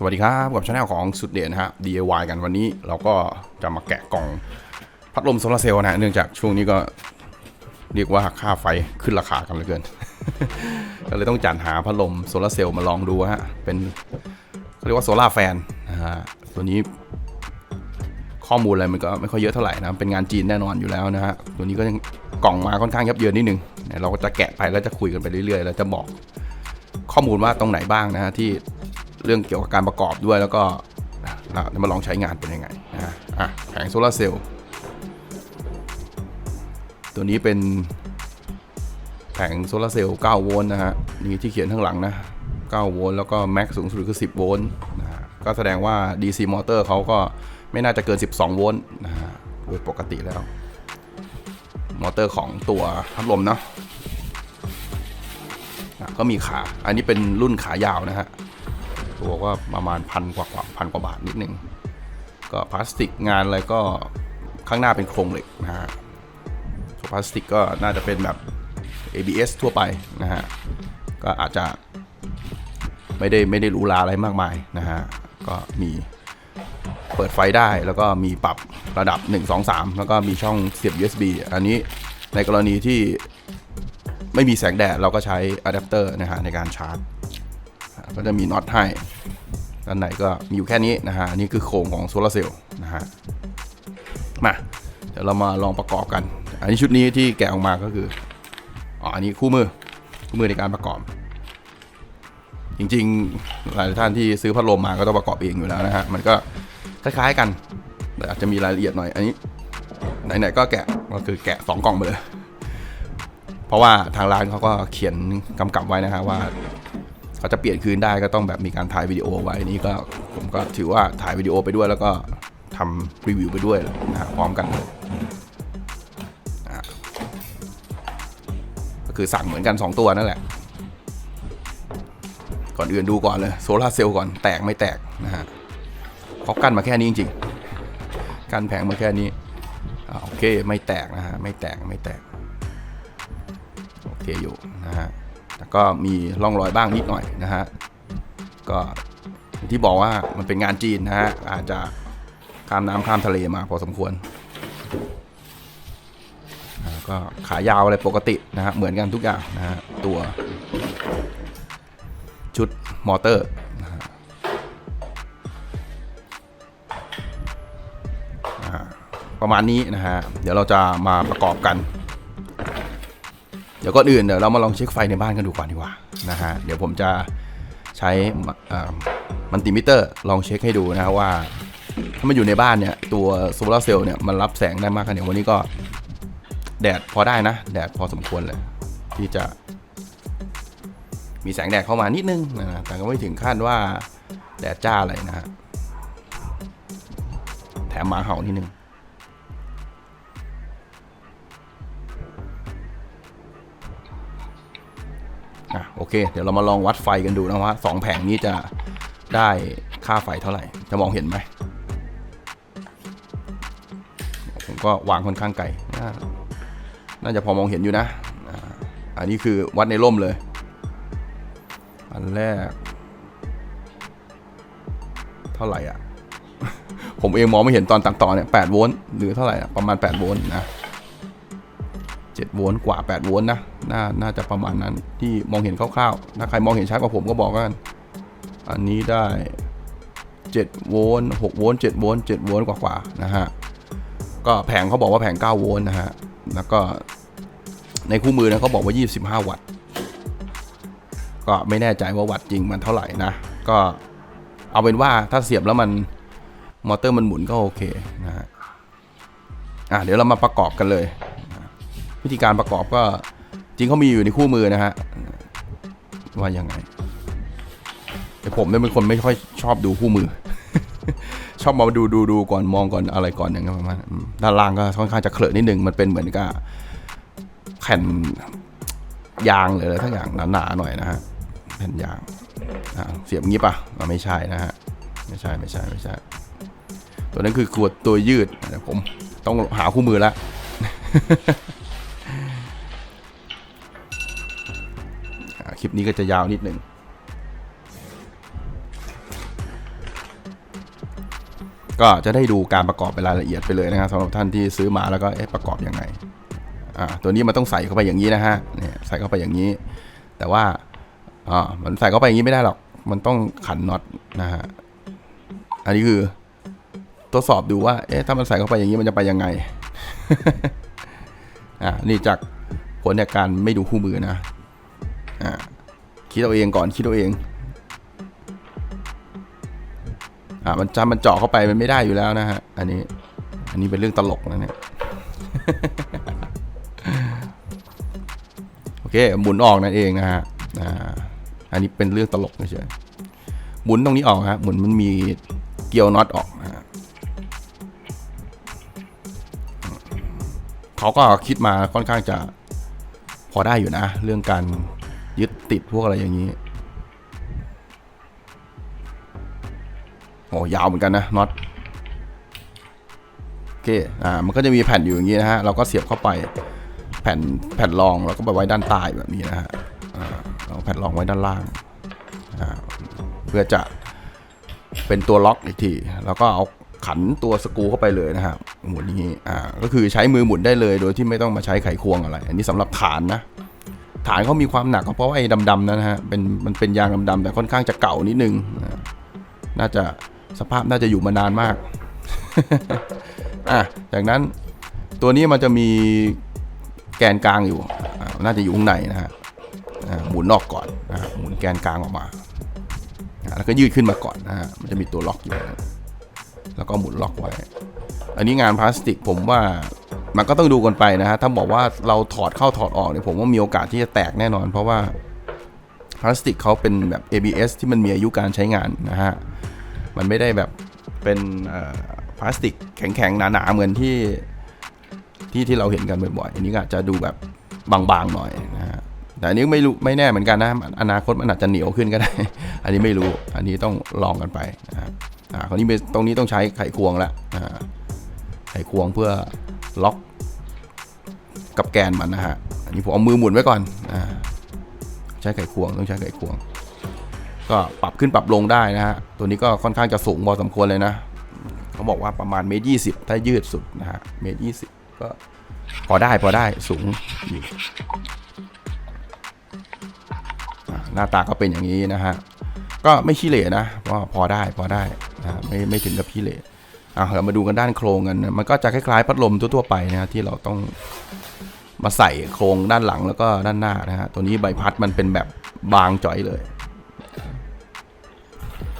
สวัสดีครับกับช anel ของสุดเด่นฮะ DIY กันวันนี้เราก็จะมาแกะกล่องพัดลมโซลาร์เซลล์นะเนื่องจากช่วงนี้ก็เรียกว่าค่าไฟขึ้นราคากันเหลือเกิน ก็เลยต้องจัดหาพัดลมโซลาร์เซลล์มาลองดูฮะ เป็นเขาเรียกว่าโซลาแฟนนะฮะตัวนี้ข้อมูลอะไรมันก็ไม่ค่อยเยอะเท่าไหร่นะ เป็นงานจีนแน่นอนอยู่แล้วนะฮะ ตัวนี้ก็ยังกล่องมาค่อนข้างยับเยินนิดนึงเดี๋ยวเราก็จะแกะไปแล้วจะคุยกันไปเรื่อยๆ แล้วจะบอกข้อมูลว่าตรงไหนบ้างนะฮะที่ เรื่องเกี่ยวกับการประกอบด้วยแล้วก็เราจะมาลองใช้งานเป็นยังไงนะฮะอะแผงโซลาร์เซลล์ตัวนี้เป็นแผงโซลาร์เซลล์9โวลต์นะฮะนี่ที่เขียนข้างหลังนะ9โวลต์แล้วก็แม็กสูงสุดคือ 10 โวลต์นะฮะก็แสดงว่า DC มอเตอร์เขาก็ไม่น่าจะเกิน 12 โวลต์นะฮะโดยปกติแล้ว มอเตอร์ของตัวพัดลมเนาะก็มีขา อันนี้เป็นรุ่นขายาวนะฮะ ตัวก็ประมาณพันกว่ากว่าพันกว่าบาทนิดนึง ก็พลาสติกงานอะไรก็ข้างหน้าเป็นโครงเหล็กนะฮะพลาสติกก็น่าจะเป็นแบบ ABS ทั่วไปนะฮะ ก็อาจจะไม่ได้ไม่ได้หรูหราอะไรมากมายนะฮะ ก็มีเปิดไฟได้แล้วก็มีปรับระดับ 1 2 3 แล้วก็มีช่องเสียบ USB อันนี้ในกรณีที่ไม่มีแสงแดดเราก็ใช้อะแดปเตอร์นะฮะในการชาร์จ ก็จะมีน็อตให้ด้านในก็มีอยู่แค่นี้นะฮะอันนี้คือโครงของโซลาร์เซลล์นะฮะมาเดี๋ยวเรามาลองประกอบกัน อันนี้ชุดนี้ที่แกะออกมาก็คืออ๋ออันนี้คู่มือคู่มือในการประกอบ จริงๆ หลายท่านที่ซื้อพัดลมมาก็ต้องประกอบเองอยู่แล้วนะฮะมันก็คล้ายๆกันแต่อาจจะมีรายละเอียดหน่อยอันนี้ไหนๆก็แกะก็คือแกะสองกล่องไปเลย เพราะว่าทางร้านเขาก็เขียนกำกับไว้นะฮะว่า เขาจะเปลี่ยนคืนได้ก็ต้องแบบมีการถ่ายวิดีโอไว้นี่ก็ผมก็ถือว่าถ่ายวิดีโอไปด้วยแล้วก็ทำรีวิวไปด้วยนะฮะพร้อมกันเลยก็คือสั่งเหมือนกัน 2 ตัวนั่นแหละ ก่อนอื่นดูก่อนเลยโซลาเซลล์ก่อนแตกไม่แตกนะฮะเขากั้นมาแค่นี้จริงๆกั้นแผงมาแค่นี้โอเคไม่แตกนะฮะไม่แตกไม่แตกโอเคอยู่นะฮะ แต่ก็มีร่องรอยบ้างนิดหน่อยนะฮะก็ที่บอกว่ามันเป็นงานจีนนะฮะอาจจะข้ามน้ำข้ามทะเลมาพอสมควรก็ขายาวอะไรปกตินะฮะเหมือนกันทุกอย่างนะฮะตัวชุดมอเตอร์นะฮะประมาณนี้นะฮะเดี๋ยวเราจะมาประกอบกัน ดี๋ยวก่อนอื่นเดี๋ยวเรามาลองเช็คไฟในบ้านกันดูก่อนดีกว่านะฮะเดี๋ยวผมจะใช้มันติมิเตอร์ลองเช็คให้ดูนะว่า ถ้ามันอยู่ในบ้านเนี่ยตัวโซลาร์เซลล์เนี่ยมันรับแสงได้มากขนาดวันนี้ก็ แดดพอได้นะ แดดพอสมควรเลย ที่จะ มีแสงแดดเข้ามานิดนึงนะแต่ก็ไม่ถึงขั้นว่าแดดจ้าอะไรนะฮะแถมหมาเห่านิดนึง เค เดี๋ยวเรามาลองวัดไฟกันดูนะว่าสองแผงนี้จะได้ค่าไฟเท่าไหร่ จะมองเห็นไหม ผมก็วางค่อนข้างไกล น่าน่าจะพอมองเห็นอยู่นะ อันนี้คือวัดในร่มเลย อันแรก เท่าไหร่อะ ผมเองมองไม่เห็นตอนตัดต่อเนี่ย8โวลต์หรือเท่าไหร่ ประมาณ8โวลต์นะ7โวลต์กว่า8โวลต์นะ น่าน่าจะประมาณนั้นที่มองเห็นคร่าวๆถ้าใครมองเห็นชัดกว่าผมก็บอกกัน อันนี้ได้7โวลต์6โวลต์7โวลต์7โวลต์กว่าๆนะฮะ ก็แผงเขาบอกว่าแผง9โวลต์นะฮะ แล้วก็ในคู่มือนะเขาบอกว่า 25 วัตต์ ก็ไม่แน่ใจว่าวัตต์จริงมันเท่าไหร่นะ ก็เอาเป็นว่าถ้าเสียบแล้วมันมอเตอร์มันหมุนก็โอเคนะฮะ อะเดี๋ยวเรามาประกอบกันเลย วิธีการประกอบก็ จริงเขามีอยู่ในคู่มือนะฮะ ว่ายังไงแต่ผมเนี่ยเป็นคนไม่ค่อยชอบดูคู่มือ ชอบมาดูดูดูก่อนมองก่อนอะไรก่อนอย่างเงี้ยประมาณนั้นด้านล่างก็ค่อนข้างจะเคลอะนิดนึงมันเป็นเหมือนกับแผ่นยางหรืออะไรทั้งอย่างหนาๆหน่อยนะฮะแผ่นยางเสียบงี้ปะอะไม่ใช่นะฮะไม่ใช่ไม่ใช่ไม่ใช่ ตัวนั้นคือขวดตัวยืดผมต้องหาคู่มือแล้ว คลิปนี้ก็จะยาวนิดหนึ่งก็จะได้ดูการประกอบเป็นรายละเอียดไปเลยนะครับสำหรับท่านที่ซื้อมาแล้วก็ประกอบยังไงอ่าตัวนี้มันต้องใส่เข้าไปอย่างนี้นะฮะเนี่ยใส่เข้าไปอย่างนี้ แต่ว่าอ่ามันใส่เข้าไปอย่างนี้ไม่ได้หรอก มันต้องขันน็อตนะฮะอันนี้คือทดสอบดูว่าเอ๊ะถ้ามันใส่เข้าไปอย่างนี้มันจะไปยังไงอ่านี่จากผลจากการไม่ดูคู่มือนะ อ่าคิดเอาเองก่อนคิดเอาเองอ่ามันจำมันเจาะเข้าไปมันไม่ได้อยู่แล้วนะฮะอันนี้อันนี้เป็นเรื่องตลกนะเนี่ยโอเคหมุนออกนั่นเองนะฮะอ่าอันนี้เป็นเรื่องตลกเฉยหมุนตรงนี้ออกฮะหมุนมันมีเกลียวน็อตออกนะฮะเขาก็คิดมาค่อนข้างจะพอได้อยู่นะ เรื่องการ ยึดติดพวกอะไรอย่างนี้โอ้ยาวเหมือนกันนะน็อตโอเคอ่ามันก็จะมีแผ่นอยู่อย่างนี้นะฮะเราก็เสียบเข้าไปแผ่นแผ่นรองเราก็ไปไว้ด้านใต้แบบนี้นะฮะอ่าเราแผ่นรองไว้ด้านล่างอ่าเพื่อจะเป็นตัวล็อกอีกทีแล้วก็เอาขันตัวสกูเข้าไปเลยนะฮะหมุนอย่างนี้อ่าก็คือใช้มือหมุนได้เลยโดยที่ไม่ต้องมาใช้ไขควงอะไร อันนี้สำหรับฐานนะ ฐานเขามีความหนักก็เพราะว่าไอ้ดำๆนั่นนะฮะเป็นมันเป็นยางดำๆแต่ค่อนข้างจะเก่านิดนึงน่าจะสภาพน่าจะอยู่มานานมากอะจากนั้นตัวนี้มันจะมีแกนกลางอยู่ น่าจะอยู่ข้างในนะฮะหมุนออกก่อนนะฮะหมุนแกนกลางออกมา แล้วก็ยืดขึ้นมาก่อนนะฮะ มันจะมีตัวล็อกอยู่ แล้วก็หมุนล็อกไว้ อันนี้งานพลาสติกผมว่า มันก็ต้องดูกันไปนะฮะถ้าบอกว่าเราถอดเข้าถอดออกเนี่ยผมว่ามีโอกาสที่จะแตกแน่นอน เพราะว่าพลาสติกเขาเป็นแบบ ABS ที่มันมีอายุการใช้งานนะฮะมันไม่ได้แบบเป็นพลาสติกแข็งๆหนาๆเหมือนที่ที่ที่เราเห็นกันบ่อยๆอันนี้ก็อาจจะดูแบบบางๆหน่อยนะฮะแต่อันนี้ไม่รู้ไม่แน่เหมือนกันนะอนาคตมันอาจจะเหนียวขึ้นก็ได้ อันนี้ไม่รู้อันนี้ต้องลองกันไปนะฮะอ่าคราวนี้ตรงนี้ต้องใช้ไขควงละอ่าไขควงเพื่อล็อก กับแกนมันนะฮะ อันนี้ผมเอามือหมุนไว้ก่อนอ่าใช้ไขควงต้องใช้ไขควง ก็ปรับขึ้นปรับลงได้นะฮะ ตัวนี้ก็ค่อนข้างจะสูงพอสมควรเลยนะ เขาบอกว่าประมาณเมตรยี่สิบถ้ายืดสุดนะฮะ เมตรยี่สิบก็พอได้พอได้สูงอยู่หน้าตาก็เป็นอย่างนี้นะฮะ ก็ไม่ขี้เหร่นะก็พอได้พอได้นะไม่ไม่ถึงกับขี้เหร่เอะเรามาดูกันด้านโครงกันนะมันก็จะคล้ายๆพัดลมทั่วๆไปนะที่เราต้อง มาใส่โครงด้านหลังแล้วก็ด้านหน้านะฮะ ตัวนี้ใบพัดมันเป็นแบบบางจ่อยเลย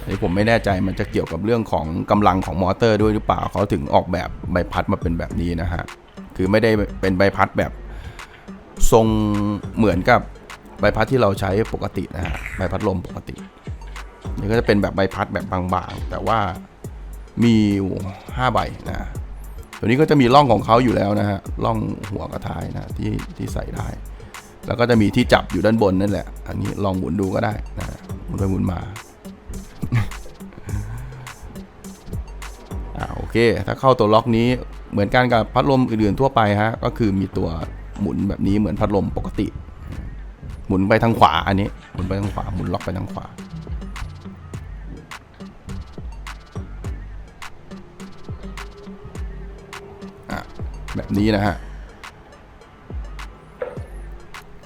อันนี้ผมไม่แน่ใจมันจะเกี่ยวกับเรื่องของกำลังของมอเตอร์ด้วยหรือเปล่าเขาถึงออกแบบใบพัดมาเป็นแบบนี้นะฮะ คือไม่ได้เป็นใบพัดแบบทรงเหมือนกับใบพัดที่เราใช้ปกตินะฮะ ใบพัดลมปกติ นี่ก็จะเป็นแบบใบพัดแบบบางๆ แต่ว่ามีห้าใบนะ ตัวนี้ก็จะมีร่องของเขาอยู่แล้วนะฮะร่องหัวกระทายนะที่ที่ใส่ได้ แล้วก็จะมีที่จับอยู่ด้านบนนั่นแหละ อันนี้ลองหมุนดูก็ได้นะหมุนไปหมุนมาอ่าโอเค ถ้าเข้าตัวล็อกนี้เหมือนกันกับพัดลมอื่นๆทั่วไปฮะก็คือมีตัวหมุนแบบนี้เหมือนพัดลมปกติ หมุนไปทางขวาอันนี้หมุนไปทางขวาหมุนล็อกไปทางขวา แบบนี้นะฮะ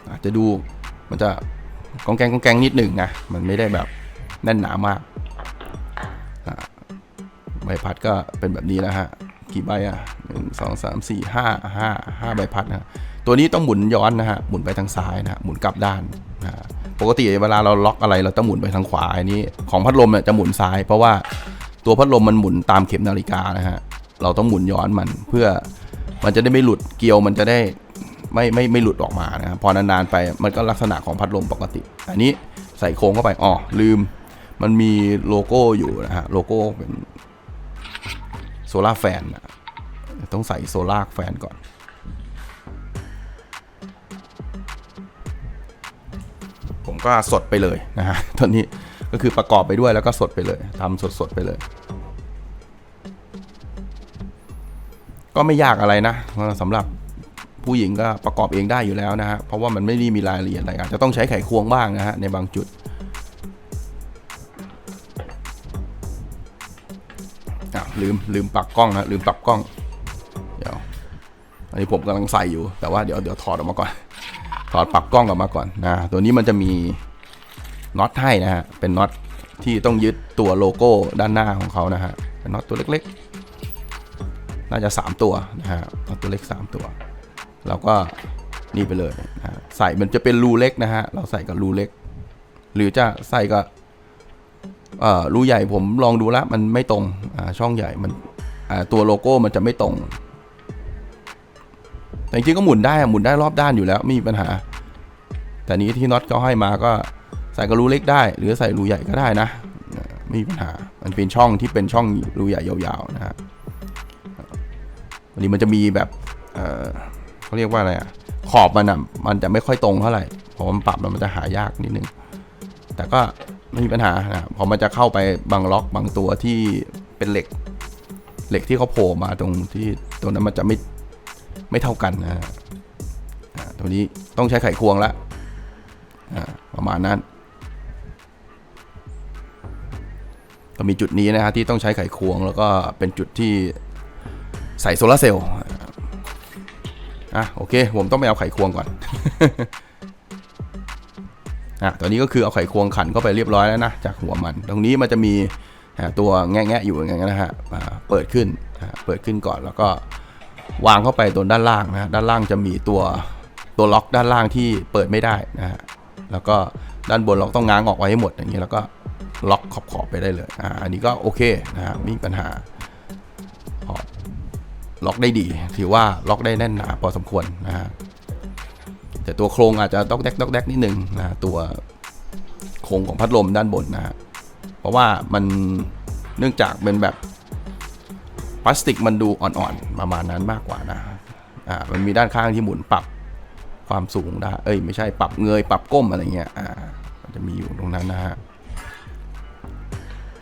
อาจจะดูมันจะกองแกงกองแกงนิดหนึ่งนะมันไม่ได้แบบแน่นหนามากใบพัดก็เป็นแบบนี้นะฮะกี่ใบอะหนึ่งสองสามสี่ห้าห้าห้าใบพัดนะตัวนี้ต้องหมุนย้อนนะฮะหมุนไปทางซ้ายนะหมุนกลับด้านนะปกติเวลาเราล็อกอะไรเราต้องหมุนไปทางขวาอันนี้ของพัดลมเนี่ยจะหมุนซ้าย เพราะว่าตัวพัดลมมันหมุนตามเข็มนาฬิกานะฮะเราต้องหมุนย้อนมันเพื่อ มันจะได้ไม่หลุดเกลียวมันจะได้ไม่ไม่ไม่หลุดออกมานะครับพอนานๆไปมันก็ลักษณะของพัดลมปกติ อันนี้ใส่โครงเข้าไปอ๋อลืม มันมีโลโก้อยู่นะฮะโลโก้เป็นโซล่าแฟนต้องใส่โซล่าแฟนก่อนผมก็สดไปเลยนะฮะตอนนี้ก็คือประกอบไปด้วยแล้วก็สดไปเลยทำสดๆไปเลย ก็ไม่ยากอะไรนะสำหรับผู้หญิงก็ประกอบเองได้อยู่แล้วนะฮะเพราะว่ามันไม่ได้มีรายละเอียดอะไรอาจจะต้องใช้ไขควงบ้างนะฮะในบางจุดอะลืมลืมปรับกล้องนะลืมปรับกล้องเดี๋ยวอันนี้ผมกำลังใส่อยู่แต่ว่าเดี๋ยวเดี๋ยวถอดออกมาก่อน ถอดปรับกล้องออกมาก่อนนะตัวนี้มันจะมีน็อตให้นะฮะเป็นน็อตที่ต้องยึดตัวโลโก้ด้านหน้าของเขานะฮะเป็นน็อตตัวเล็กๆ น่าจะ 3 ตัวนะฮะน็อตตัวเล็ก 3 ตัว เราก็นี่ไปเลยนะใส่มันจะเป็นรูเล็กนะฮะ เราใส่กับรูเล็ก หรือจะใส่กับรูใหญ่ผมลองดูแล้วมันไม่ตรงช่องใหญ่มันตัวโลโก้มันจะไม่ตรง แต่จริงก็หมุนได้หมุนได้รอบด้านอยู่แล้วไม่มีปัญหา แต่นี้ที่น็อตเขาให้มาก็ใส่กระรูเล็กได้ หรือใส่รูใหญ่ก็ได้นะไม่มีปัญหา มันเป็นช่องที่เป็นช่องรูใหญ่ยาวๆนะฮะ วันนี้มันจะมีแบบเออเขาเรียกว่าอะไรอะขอบมันอะมันจะไม่ค่อยตรงเท่าไหร่เพอมันปรับแล้วมันจะหายากนิดนึง แต่ก็ไม่มีปัญหานะพอมันจะเข้าไปบางล็อกบางตัวที่เป็นเหล็ก เหล็กที่เขาโผล่มาตรงที่ตรงนั้นมันจะไม่ไม่เท่ากันนะฮะอ่าตัวนี้ต้องใช้ไขควงละอ่าประมาณนั้นก็มีจุดนี้นะฮะที่ต้องใช้ไขควงแล้วก็เป็นจุดที่ ใส่โซลาร์เซลล์อะโอเค ผมต้องไปเอาไขควงก่อนอะตัวนี้ก็คือเอาไขควงขันเข้าไปเรียบร้อยแล้วนะจากหัวมัน ตรงนี้มันจะมีตัวแงะๆอยู่อย่างเงี้ยนะฮะเปิดขึ้นเปิดขึ้นก่อนแล้วก็วางเข้าไปตรงด้านล่างนะด้านล่างจะมีตัวตัวล็อกด้านล่างที่เปิดไม่ได้นะฮะแล้วก็ด้านบนเราต้องง้างออกไว้ให้หมดอย่างนี้แล้วก็ล็อกขอบๆไปได้เลยอ่าอันนี้ก็โอเคนะฮะไม่มีปัญหาพอ ล็อกได้ดี ถือว่าล็อกได้แน่นหนาพอสมควรนะฮะแต่ตัวโครงอาจจะดอกแดกดอกแดกนิดนึงนะตัวโครงของพัดลมด้านบนนะฮะเพราะว่ามันเนื่องจากเป็นแบบพลาสติกมันดูอ่อนๆประมาณนั้นมากกว่านะอ่ามันมีด้านข้างที่หมุนปรับความสูงได้เอ้ยไม่ใช่ปรับเงยปรับก้มอะไรเงี้ยอ่ามันจะมีอยู่ตรงนั้นนะฮะ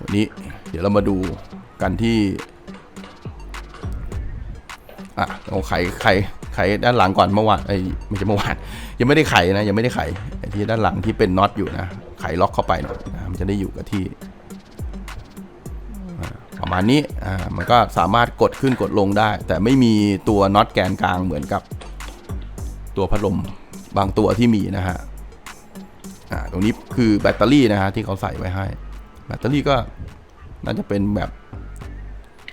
วันนี้เดี๋ยวเรามาดูกันที่ อะเอาไขไขไขด้านหลังก่อนเมื่อวานไอ้ไม่ใช่เมื่อวานยังไม่ได้ไขนะยังไม่ได้ไขไอ้ที่ด้านหลังที่เป็นน็อตอยู่นะไขล็อกเข้าไปนะมันจะได้อยู่กับที่ประมาณนี้อ่ามันก็สามารถกดขึ้นกดลงได้ แต่ไม่มีตัวน็อตแกนกลางเหมือนกับตัวพัดลมบางตัวที่มีนะฮะอ่าตรงนี้คือแบตเตอรี่นะฮะที่เขาใส่ไว้ให้ แบตเตอรี่ก็น่าจะเป็นแบบ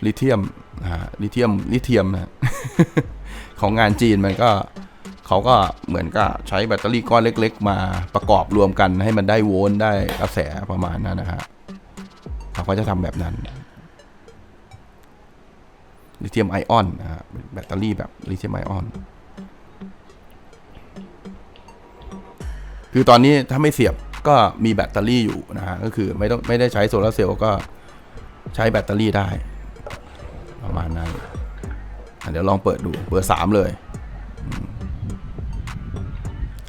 ลิเธียมนะฮะลิเธียมลิเธียมนะ ของงานจีนมันก็เขาก็เหมือนกับใช้แบตเตอรี่ก้อนเล็ก ๆ มาประกอบรวมกันให้มันได้โวลต์ได้กระแสประมาณนั้นนะฮะเขาก็จะทำแบบนั้นลิเธียมไอออนนะฮะแบตเตอรี่แบบลิเธียมไอออนคือตอนนี้ถ้าไม่เสียบก็มีแบตเตอรี่อยู่นะฮะก็คือไม่ต้องไม่ได้ใช้โซลาร์เซลล์ก็ใช้แบตเตอรี่ได้ ประมาณนั้น เดี๋ยวลองเปิดดูเบอร์สามเลย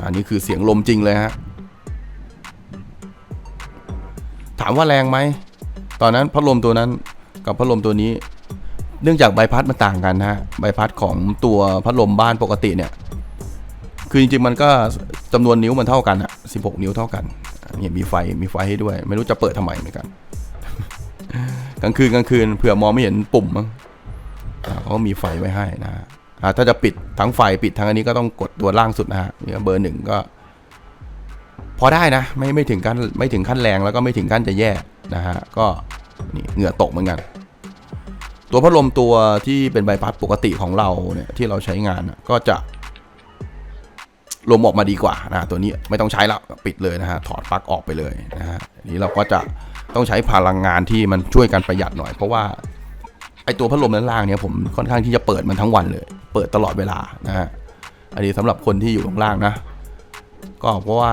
อันนี้คือเสียงลมจริงเลยฮะ ถามว่าแรงไหม ตอนนั้นพัดลมตัวนั้นกับพัดลมตัวนี้ เนื่องจากใบพัดมันต่างกันฮะ ใบพัดของตัวพัดลมบ้านปกติเนี่ย คือจริงๆมันก็จำนวนนิ้วมันเท่ากันอะ16นิ้วเท่ากันเนี่ยมีไฟมีไฟให้ด้วย ไม่รู้จะเปิดทำไมเหมือนกัน กลางคืนกลางคืนเผื่อมองไม่เห็นปุ่มมั้ง เขามีไฟไว้ให้นะฮะถ้าจะปิดทั้งไฟปิดทั้งอันนี้ก็ต้องกดตัวล่างสุดนะฮะเบอร์หนึ่งก็ พอได้นะ ไม่ไม่ถึงขั้นไม่ถึงขั้นแรงแล้วก็ไม่ถึงขั้นจะแย่นะฮะก็นี่เหงื่อตกเหมือนกัน ตัวพัดลมตัวที่เป็นใบพัดปกติของเราเนี่ยที่เราใช้งานนะก็จะลมออกมาดีกว่านะตัวนี้ไม่ต้องใช้แล้วปิดเลยนะฮะถอดปลั๊กออกไปเลยนะฮะนนี้เราก็จะต้องใช้พลังงานที่มันช่วยกันประหยัดหน่อย เพราะว่า ไอตัวพัดลมด้านล่างเนี่ยผมค่อนข้างที่จะเปิดมันทั้งวันเลย เปิดตลอดเวลานะฮะอันนี้สำหรับคนที่อยู่ข้างล่างนะ ก็เพราะว่า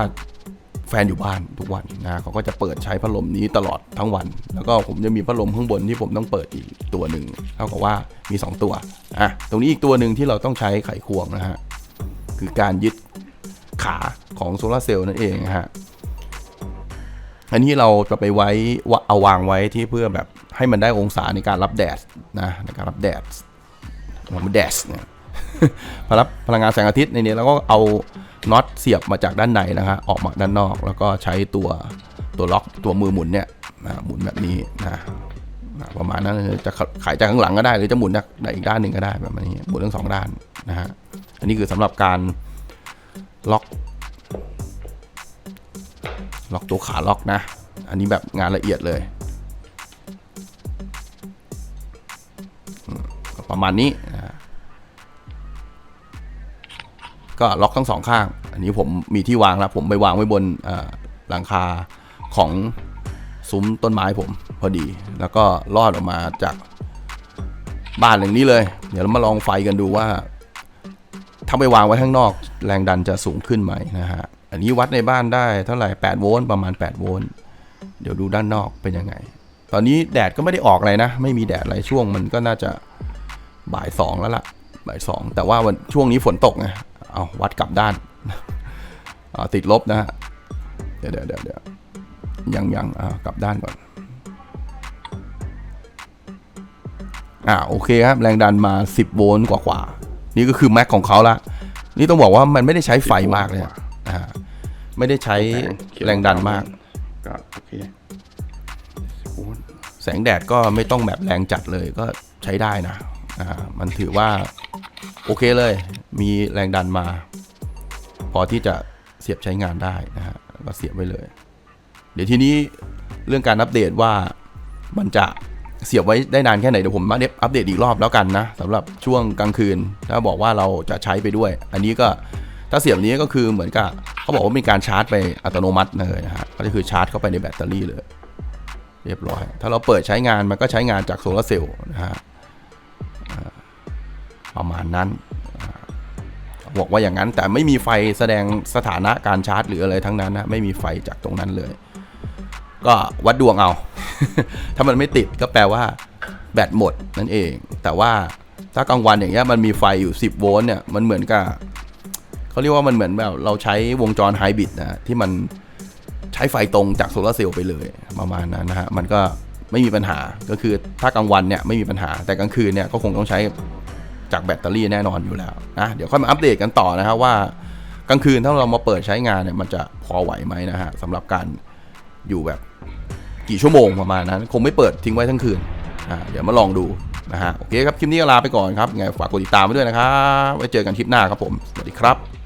แฟนอยู่บ้านทุกวันนะเขาก็จะเปิดใช้พัดลมนี้ตลอดทั้งวัน แล้วก็ผมจะมีพัดลมข้างบนที่ผมต้องเปิดอีกตัวหนึ่งเท่ากับว่ามีสองตัวอะตรงนี้อีกตัวหนึ่งที่เราต้องใช้ไขควงนะฮะคือการยึดขาของโซลาร์เซลล์นั่นเองนะฮะอันนี้เราจะไปไว้ว่าเอาวางไว้ที่เพื่อแบบ ให้มันได้องศาในการรับแดดนะในการรับแดดมันแดดเนี่ยพอรับพลังงานแสงอาทิตย์ในนี้เราก็เอาน็อตเสียบมาจากด้านในนะฮะออกมาด้านนอก แล้วก็ใช้ตัวตัวล็อกตัวมือหมุนเนี่ยนะหมุนแบบนี้นะอะประมาณนั้นจะขายจากข้างหลังก็ได้หรือจะหมุนจากอีกด้านหนึ่งก็ได้แบบนี้หมุนทั้งสองด้านนะฮะอันนี้คือสำหรับการล็อก ล็อกตัวขาล็อกนะ อันนี้แบบงานละเอียดเลย ประมาณนี้ก็ล็อกทั้งสองข้าง อันนี้ผมมีที่วางแล้ว ผมไปวางไว้บนหลังคาของซุ้มต้นไม้ผมพอดี แล้วก็ลอดออกมาจากบ้านหลังนี้เลย เดี๋ยวเรามาลองไฟกันดูว่าถ้าไปวางไว้ข้างนอก แรงดันจะสูงขึ้นไหมนะฮะ อันนี้วัดในบ้านได้เท่าไหร่ 8 โวลต์ประมาณ 8 โวลต์ เดี๋ยวดูด้านนอกเป็นยังไง ตอนนี้แดดก็ไม่ได้ออกอะไรนะ ไม่มีแดดอะไรช่วงมันก็น่าจะ บ่ายสองแล้วล่ะ บ่ายสองแต่ว่าวันช่วงนี้ฝนตกไงเอาวัดกลับด้านอ่าติดลบนะฮะเดี๋ยวเดี๋ยวเดี๋ยวเดี๋ยวยังยังอ่ากลับด้านก่อนอ่าโอเคครับ แรงดันมา 10 โวลต์กว่ากว่าๆนี่ก็คือแม็กของเขาละนี่ต้องบอกว่ามันไม่ได้ใช้ไฟมากเลยอะอ่าไม่ได้ใช้แรงดันมากก็โอเคโอ้แสงแดดก็ไม่ต้องแบบแรงจัดเลยก็ใช้ได้นะ อ่ามันถือว่าโอเคเลย มีแรงดันมา พอที่จะเสียบใช้งานได้นะฮะก็เสียบไว้เลย เดี๋ยวทีนี้เรื่องการอัปเดตว่ามันจะเสียบไว้ได้นานแค่ไหนเดี๋ยวผมมาอัปเดตอีกรอบแล้วกันนะสำหรับช่วงกลางคืน ถ้าบอกว่าเราจะใช้ไปด้วย อันนี้ก็ถ้าเสียบนี้ก็คือเหมือนกับเขาบอกว่ามีการชาร์จไปอัตโนมัติเลยนะฮะก็คือชาร์จเข้าไปในแบตเตอรี่เลย เรียบร้อย ถ้าเราเปิดใช้งานมันก็ใช้งานจากโซลาร์เซลล์นะฮะ ประมาณนั้นบอกว่าอย่างนั้นแต่ไม่มีไฟแสดงสถานะการชาร์จหรืออะไรทั้งนั้นนะไม่มีไฟจากตรงนั้นเลย ก็วัดดวงเอา ถ้ามันไม่ติดก็แปลว่า แบตหมดนั่นเอง แต่ว่าถ้ากลางวันอย่างเงี้ยมันมีไฟอยู่ 10 โวลต์เนี่ยมันเหมือนกับเขาเรียกว่ามันเหมือนแบบเราใช้วงจรไฮบริดนะที่มันใช้ไฟตรงจากโซลาเซลล์ไปเลยประมาณนั้นนะฮะมันก็ ไม่มีปัญหาก็คือถ้ากลางวันเนี่ยไม่มีปัญหาแต่กลางคืนเนี่ยก็คงต้องใช้จากแบตเตอรี่แน่นอนอยู่แล้วนะเดี๋ยวค่อยมาอัปเดตกันต่อนะครับว่ากลางคืนถ้าเรามาเปิดใช้งานเนี่ยมันจะพอไหวไหมนะฮะสำหรับการอยู่แบบกี่ชั่วโมงประมาณนั้น คงไม่เปิดทิ้งไว้ทั้งคืนอ่าเดี๋ยวมาลองดูนะฮะโอเคครับคลิปนี้ก็ลาไปก่อนครับไงฝากกดติดตามไว้ด้วยนะครับไว้เจอกันคลิปหน้าครับผมสวัสดีครับ